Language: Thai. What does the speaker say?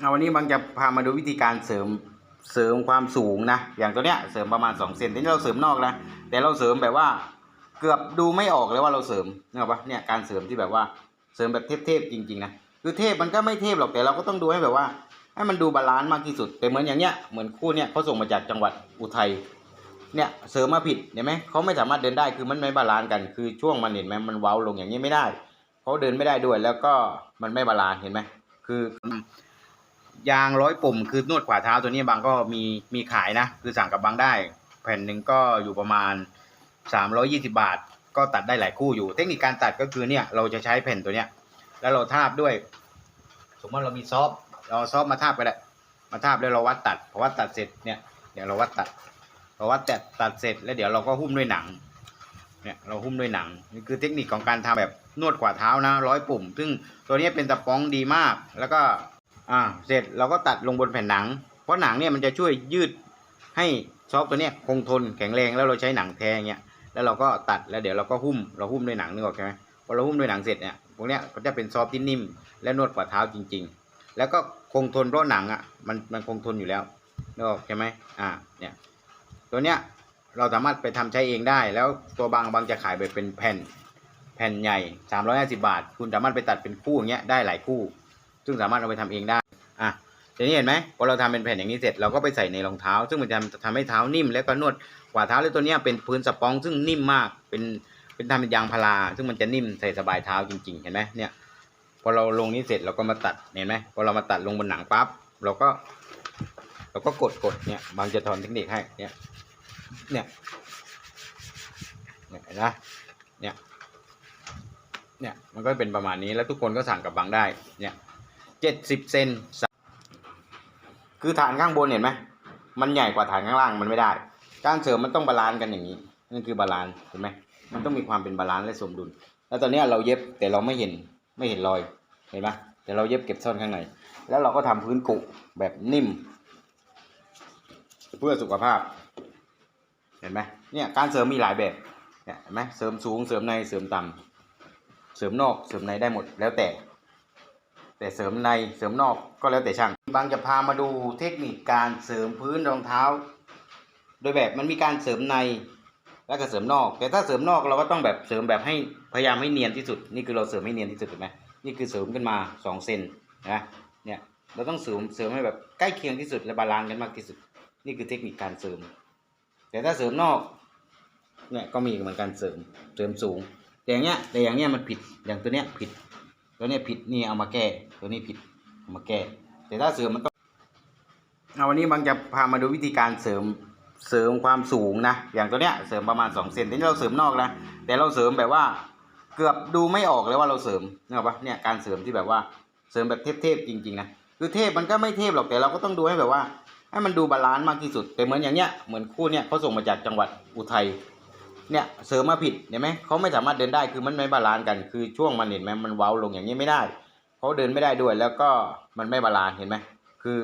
เอาวันนี้บางจะพามาดูวิธีการเสริมเสริมความสูงนะ อย่างตัวเนี้ยเสริมประมาณ2เซนแต่นี่เราเสริมนอกนะแต่เราเสริมแบบว่าเกือบดูไม่ออกเลยว่าเราเสริมนึกออกปะเนี่ยการเสริมที่แบบว่าเสริมแบบเทพๆจริงๆนะคือเทพมันก็ไม่เทพหรอกแต่เราก็ต้องดูให้แบบว่า ให้มันดูบาลานซ์มากที่สุด แต่เหมือนอย่างเนี้ยเหมือนคู่เนี้ยเขาส่งมาจากจังหวัดอุทัยเนี่ยเสริมมาผิดเห็นไหมเขาไม่สามารถเดินได้คือมันไม่บาลานซ์กัน คือช่วงมันเห็นไหมมันเว้าลงอย่างนี้ไม่ได้เขาเดินไม่ได้ด้วยแล้วก็มันไม่บาลานซ์เห็นไหมคือ ยางร้อยปุ่ม คือนวดขวาเท้าตัวนี้บางก็มีมีขายนะ คือสั่งกับบางได้ แผ่นหนึ่งก็อยู่ประมาณ 320 บาท ก็ตัดได้หลายคู่อยู่ เทคนิคการตัดก็คือเนี่ยเราจะใช้แผ่นตัวเนี้ย แล้วเราทาบด้วย สมมติเรามีซอฟเราซอฟมาทาบก็ได้มาทาบแล้วเราวัดตัดพอวัดตัดเสร็จเนี่ยเดี๋ยวเราวัดตัดพอวัดตัดตัดเสร็จแล้วเดี๋ยวเราก็หุ้มด้วยหนังเนี่ยเราหุ้มด้วยหนังนี่คือเทคนิคของการทำแบบนวดขวาเท้านะร้อยปุ่ม ซึ่งตัวนี้เป็นตะป้องดีมากแล้วก็ อ่า เสร็จเราก็ตัดลงบนแผ่นหนัง เพราะหนังเนี่ยมันจะช่วยยืดให้ซอฟตัวเนี้ยคงทนแข็งแรงแล้วเราใช้หนังแท้เงี้ยแล้วเราก็ตัดแล้วเดี๋ยวเราก็หุ้มเราหุ้มด้วยหนังนึกออกใช่ไหมพอเราหุ้มด้วยหนังเสร็จเนี่ยพวกเนี้ยก็จะเป็นซอฟที่นิ่ม และนวดฝ่าเท้าจริง ๆ แล้วก็คงทนเพราะหนังอะมันมันคงทนอยู่แล้วนึกออกใช่ไหมอ่าเนี่ยตัวเนี้ยเราสามารถไปทำใช้เองได้ แล้วตัวบางบางจะขายแบบเป็นแผ่นแผ่นใหญ่ 350 บาท คุณสามารถไปตัดเป็นคู่อย่างเงี้ยได้หลายคู่ ซึ่งสามารถเอาไปทำเองได้อะทีนี้เห็นไหมพอเราทำเป็นแผ่นอย่างนี้เสร็จเราก็ไปใส่ในรองเท้า ซึ่งมันจะทำให้เท้านิ่มแล้วก็นวดกว่าเท้าแล้วตัวเนี้ยเป็นพื้นสปองซึ่งนิ่มมากเป็นเป็นทำเป็นยางพาราซึ่งมันจะนิ่มใส่สบายเท้าจริง ๆ เห็นไหมเนี่ยพอเราลงนี้เสร็จเราก็มาตัดเห็นไหมพอเรามาตัดลงบนหนังปั๊บเราก็ เราก็กดกดเนี่ยบางจะทอนเทคนิคให้เนี่ย เนี่ยเนี่ยเห็นไหมเนี่ย เนี่ยมันก็เป็นประมาณนี้แล้วทุกคนก็สั่งกับบางได้เนี่ย เจ็ดสิบเซนคือฐานข้างบนเห็นไหมมันใหญ่กว่าฐานข้างล่างมันไม่ได้ การเสริมมันต้องบาลานซ์กันอย่างนี้นั่นคือบาลานซ์เห็นไหมมันต้องมีความเป็นบาลานซ์และสมดุล แล้วตอนนี้เราเย็บแต่เราไม่เห็นไม่เห็นรอยเห็นไหมแต่เราเย็บเก็บซ่อนข้างในแล้วเราก็ทำพื้นกุแบบนิ่ม เพื่อสุขภาพ เห็นไหมเนี่ยการเสริมมีหลายแบบเนี่ยเห็นไหมเสริมสูงเสริมในเสริมต่ำเสริมนอกเสริมในได้หมดแล้วแต่ แต่เสริมในเสริมนอกก็แล้วแต่ช่าง บางจะพามาดูเทคนิคการเสริมพื้นรองเท้า โดยแบบมันมีการเสริมในแล้วก็เสริมนอก แต่ถ้าเสริมนอกเราก็ต้องแบบเสริมแบบให้พยายามให้เนียนที่สุด นี่คือเราเสริมให้เนียนที่สุดถูกไหมนี่คือเสริมขึ้นมาสองเซนนะเนี่ยเราต้องเสริมเสริมให้แบบใกล้เคียงที่สุดและบาลานซ์กันมากที่สุด นี่คือเทคนิคการเสริม แต่ถ้าเสริมนอกเนี่ยก็มีเหมือนกันเสริมเสริมสูง แต่อย่างเงี้ยแต่อย่างเงี้ยมันผิดอย่างตัวเนี้ยผิด ตัวนี้ผิดนี่เอามาแก้ ตัวนี้ผิดเอามาแก้ แต่ถ้าเสริมมันต้องเอาวันนี้บางจะพามาดูวิธีการเสริมเสริมความสูงนะ อย่างตัวเนี้ยเสริมประมาณ2เซนแต่นี่เราเสริมนอกนะแต่เราเสริมแบบว่าเกือบดูไม่ออกเลยว่าเราเสริมนึกออกปะเนี่ยการเสริมที่แบบว่าเสริมแบบเทพๆจริงๆนะคือเทพมันก็ไม่เทพหรอกแต่เราก็ต้องดูให้แบบว่าให้มันดูบาลานซ์มากที่สุดแต่เหมือนอย่างเนี้ยเหมือนคู่เนี้ยเขาส่งมาจากจังหวัดอุทัย เนี่ยเสริมมาผิดเห็นไหมเขาไม่สามารถเดินได้คือมันไม่บาลานซ์กัน คือช่วงมันเห็นไหมมันเว้าลงอย่างนี้ไม่ได้เขาเดินไม่ได้ด้วยแล้วก็มันไม่บาลานซ์เห็นไหมคือ